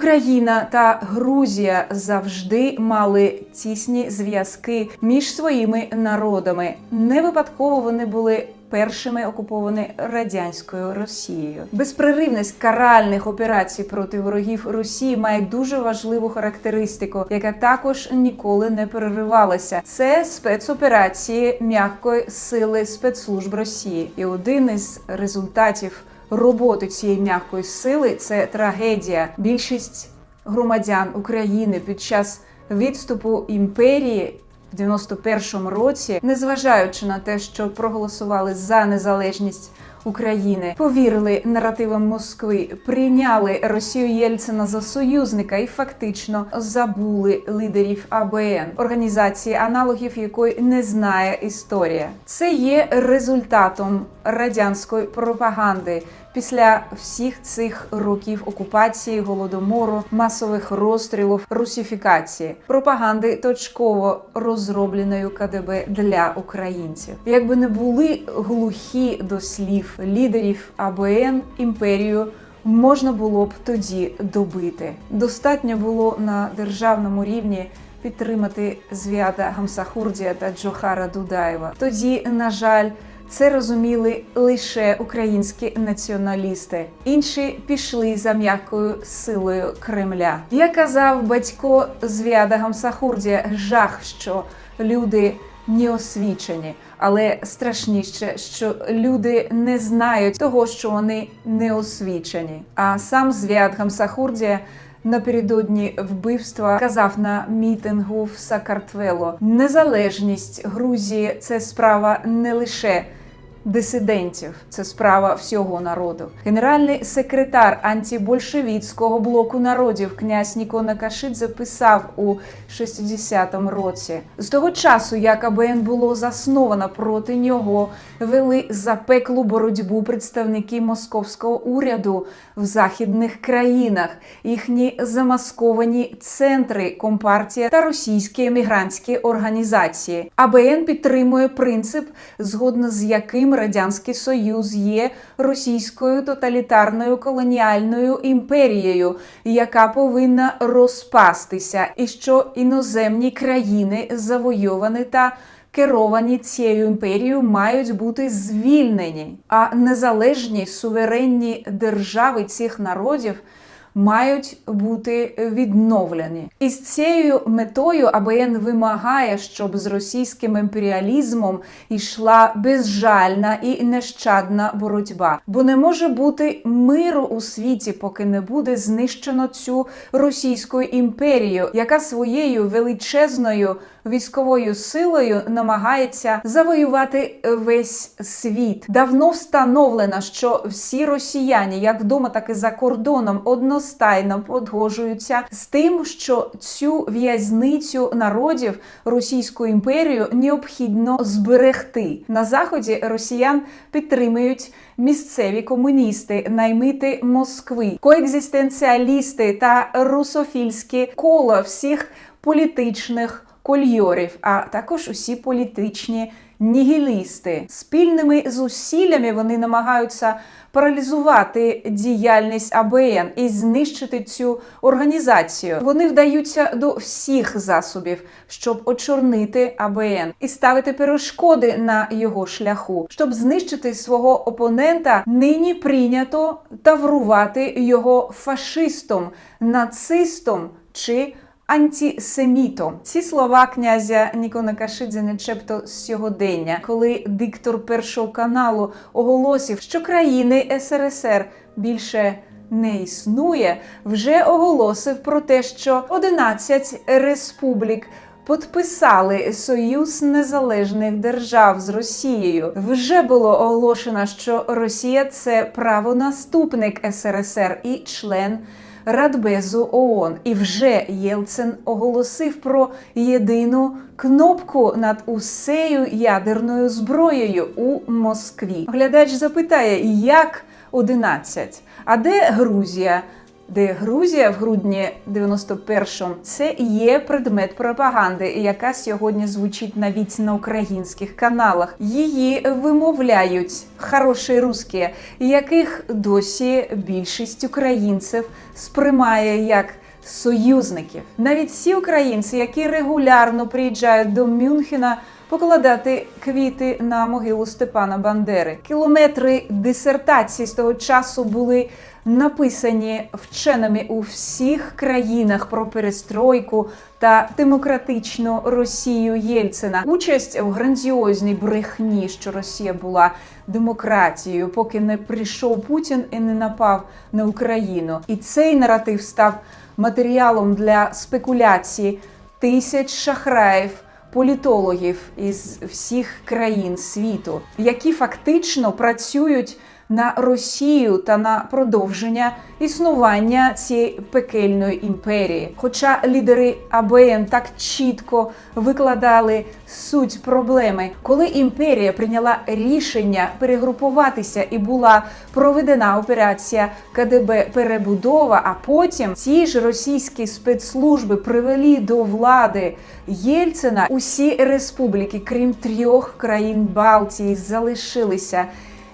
Україна та Грузія завжди мали тісні зв'язки між своїми народами. Не випадково вони були. Першими окуповані радянською Росією. Безпреривність каральних операцій проти ворогів Росії має дуже важливу характеристику, яка також ніколи не переривалася. Це спецоперації м'якої сили спецслужб Росії, і один із результатів роботи цієї м'якої сили це трагедія. Більшість громадян України під час відступу імперії. В 91-му році, незважаючи на те, що проголосували за незалежність України, повірили наративам Москви, прийняли Росію Єльцина за союзника і фактично забули лідерів АБН, організації аналогів якої не знає історія. Це є результатом радянської пропаганди. Після всіх цих років окупації, голодомору, масових розстрілів, русифікації, пропаганди точково розробленою КДБ для українців, якби не були глухі до слів лідерів АБН імперію. Можна було б тоді добити. Достатньо було на державному рівні підтримати зв'ята Гамсахурдія та Джохара Дудаєва. Тоді, на жаль, це розуміли лише українські націоналісти. Інші пішли за м'якою силою Кремля. Як казав батько Звяда Гамсахурдія, жах, що люди не освічені, але страшніше, що люди не знають того, що вони не освічені. А сам Звяд Гамсахурдія Напередодні вбивства казав на мітингу в Сакартвело: незалежність Грузії це справа не лише дисидентів, це справа всього народу. Генеральний секретар антибольшевіцького блоку народів князь Нікона Кашидзе писав у 60-му році: з того часу, як АБН було засновано проти нього, вели запеклу боротьбу представники московського уряду в західних країнах, їхні замасковані центри компартія та російські емігрантські організації. АБН підтримує принцип, згодно з яким радянський союз є російською тоталітарною колоніальною імперією, яка повинна розпастися, і що іноземні країни завойовані та керовані цією імперією мають бути звільнені, а незалежні суверенні держави цих народів. Мають бути відновлені, і з цією метою АБН вимагає, щоб з російським імперіалізмом йшла безжальна і нещадна боротьба. Бо не може бути миру у світі, поки не буде знищено цю російську імперію, яка своєю величезною військовою силою намагається завоювати весь світ. Давно встановлено, що всі росіяни, як вдома, так і за кордоном, одностайно погоджуються з тим, що цю в'язницю народів Російську імперію необхідно зберегти. На заході росіян підтримують. Місцеві комуністи, наймити Москви, коекзистенціалісти та русофільські коло всіх політичних кольорів, а також усі політичні нігілісти. Спільними зусиллями вони намагаються паралізувати діяльність АБН і знищити цю організацію. Вони вдаються до всіх засобів, щоб очорнити АБН і ставити перешкоди на його шляху, щоб знищити свого опонента. Нині прийнято таврувати його фашистом, нацистом чи Антисемітом ці слова князя Нікона Кашидзе начебто з сьогодення, коли диктор першого каналу оголосив, що країни СРСР більше не існує, вже оголосив про те, що 11 республік. Підписали Союз Незалежних Держав з Росією. Вже було оголошено, що Росія це правонаступник СРСР і член Радбезу ООН. І вже Єлцин оголосив про єдину кнопку над усею ядерною зброєю у Москві. Глядач запитає, як 11? А де Грузія? Де Грузія в грудні 91-му це є предмет пропаганди, яка сьогодні звучить навіть на українських каналах. Її вимовляють хороші русські, яких досі більшість українців сприймає як союзників. Навіть всі українці, які регулярно приїжджають до Мюнхена. Покладати квіти на могилу Степана Бандери. Кілометри дисертацій з того часу були написані вченими у всіх країнах про перестройку та демократичну Росію Єльцина. Участь в грандіозній брехні, що Росія була демократією, поки не прийшов Путін і не напав на Україну. І цей наратив став матеріалом для спекуляції тисяч шахраїв політологів із всіх країн світу, які фактично працюють на Росію та на продовження існування цієї пекельної імперії. Хоча лідери АБН так чітко викладали суть проблеми, коли імперія прийняла рішення перегрупуватися і була проведена операція КДБ перебудова, а потім ці ж російські спецслужби привели до влади Єльцина, усі республіки, крім трьох країн Балтії, залишилися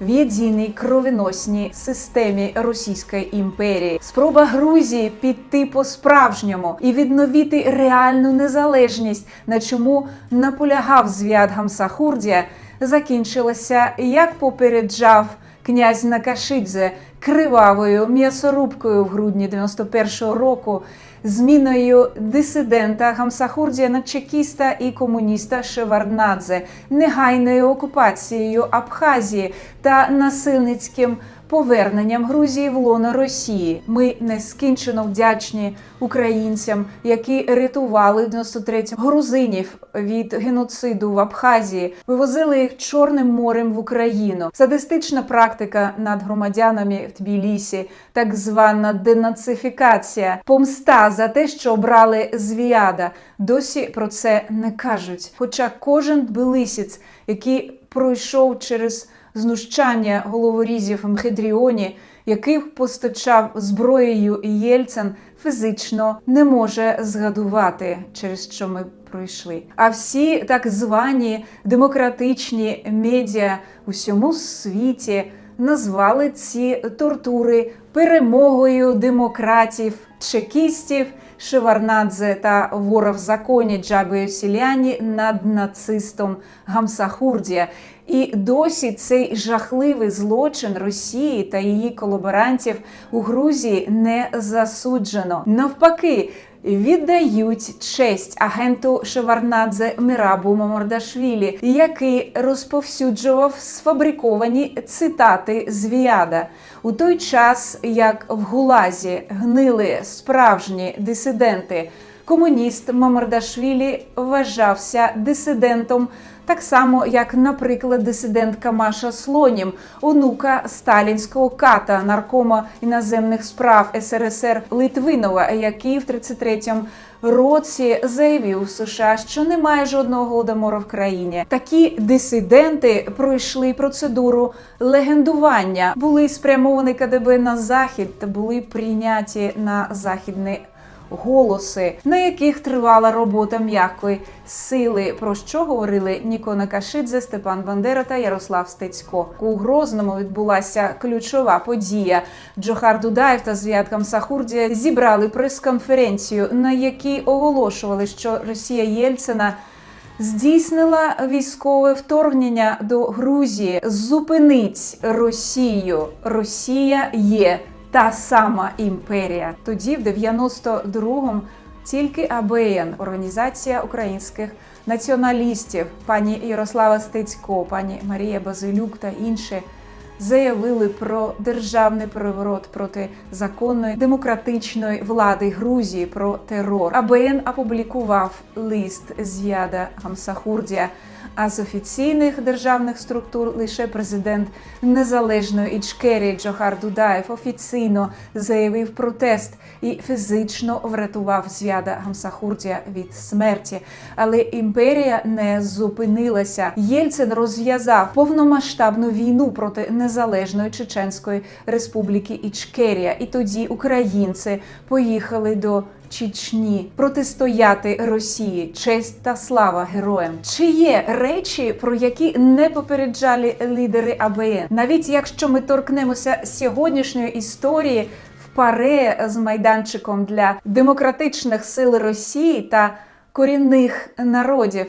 в єдиній кровоносній системі Російської імперії. Спроба Грузії піти по-справжньому і відновити реальну незалежність, на чому наполягав зв'яд Гамсахурдія, закінчилася, як попереджав князь Накашидзе кривавою м'ясорубкою в грудні 91-го року. Зміною дисидента Гамсахурдія на чекіста і комуніста Шеварднадзе, негайною окупацією Абхазії та насильницьким поверненням Грузії в лоно Росії. Ми нескінчено вдячні українцям, які рятували в 93-му грузинів від геноциду в Абхазії, вивозили їх Чорним морем в Україну. Садистична практика над громадянами в Тбілісі, так звана денацифікація, помста за те, що обрали звіяда. Досі про це не кажуть. Хоча кожен тбилисець, який пройшов через знущання головорізів Мхедріоні, яких постачав зброєю Єльцин, фізично не може згадувати, через що ми пройшли. А всі так звані демократичні медіа у всьому світі назвали ці тортури перемогою демократів, чекістів. Шеварнадзе та вора в законі Джабою Сіляні над нацистом Гамсахурдія. І досі цей жахливий злочин Росії та її колаборантів у Грузії не засуджено. Навпаки, віддають честь агенту Шеварнадзе Мірабу Мамордашвілі, який розповсюджував сфабриковані цитати з Віада. У той час, як в Гулазі гнили справжні дисиденти, комуніст Мамордашвілі вважався дисидентом. Так само, як, наприклад, дисидентка Маша Слонім, онука сталінського ката, наркома іноземних справ СРСР Литвинова, який в 33-му році заявив США, що немає жодного голодомору в країні. Такі дисиденти пройшли процедуру легендування, були спрямовані КДБ на захід та були прийняті на західний голоси, на яких тривала робота м'якої сили, про що говорили Ніко Накашидзе, Степан Бандера та Ярослав Стецько. У Грозному відбулася ключова подія. Джохар Дудаєв та Звіат Камсахурдія зібрали прес-конференцію, на якій оголошували, що Росія Єльцина. Здійснила військове вторгнення до Грузії. Зупинить Росію. Росія є та сама імперія. Тоді, в 92-му, тільки АБН, організація українських націоналістів, пані Ярослава Стецько, пані Марія Базилюк та інші. Заявили про державний переворот проти законної демократичної влади Грузії про терор. АБН опублікував лист з Яда Гамсахурдія, А з офіційних державних структур лише президент незалежної Ічкерії Джохар Дудаєв офіційно заявив протест і фізично врятував зв'яда Гамсахурдія від смерті. Але імперія не зупинилася. Єльцин розв'язав повномасштабну війну проти незалежної Чеченської республіки Ічкерія. І тоді українці поїхали до Чечні протистояти Росії, честь та слава героям. Чи є речі, про які не попереджали лідери АБН? Навіть якщо ми торкнемося сьогоднішньої історії в паре з майданчиком для демократичних сил Росії та корінних народів,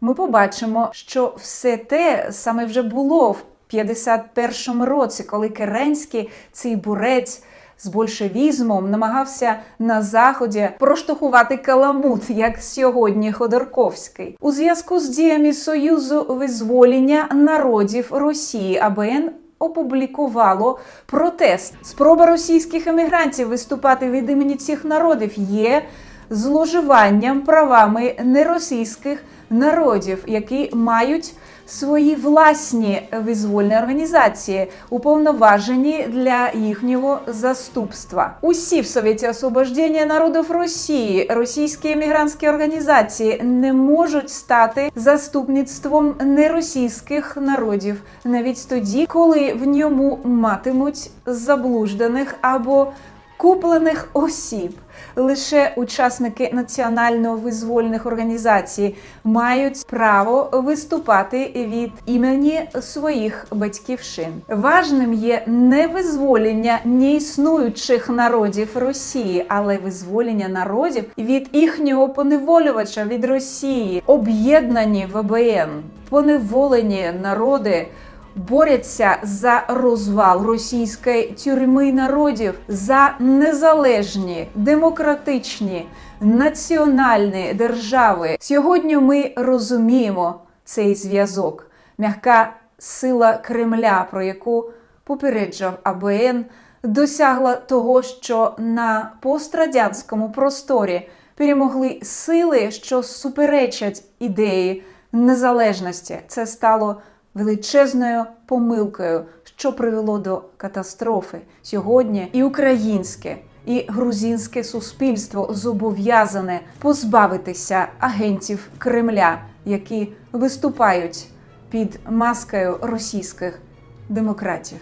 ми побачимо, що все те саме вже було в 51-му році, коли Керенський, цей бурець з большевізмом намагався на заході проштовхувати каламут, як сьогодні Ходорковський. У зв'язку з діями Союзу визволення народів Росії АБН опублікувало протест. Спроба російських емігрантів виступати від імені цих народів є зловживанням правами неросійських народів, які мають свої власні визвольні організації, уповноважені для їхнього заступства. Усі в Совєті освобождення народів Росії, російські емігрантські організації не можуть стати заступництвом неросійських народів навіть тоді, коли в ньому матимуть заблужданих або куплених осіб. Лише учасники національно-визвольних організацій мають право виступати від імені своїх батьківщин. Важним є не визволення неіснуючих народів Росії, але визволення народів від їхнього поневолювача від Росії, об'єднані в ОБН, поневолені народи борються за розвал російської тюрми народів, за незалежні, демократичні, національні держави. Сьогодні ми розуміємо цей зв'язок, м'яка сила Кремля, про яку попереджав АБН, досягла того, що на пострадянському просторі перемогли сили, що суперечать ідеї незалежності. Це стало величезною помилкою, що привело до катастрофи. Сьогодні і українське, і грузинське суспільство зобов'язане позбавитися агентів Кремля, які виступають під маскою російських демократів.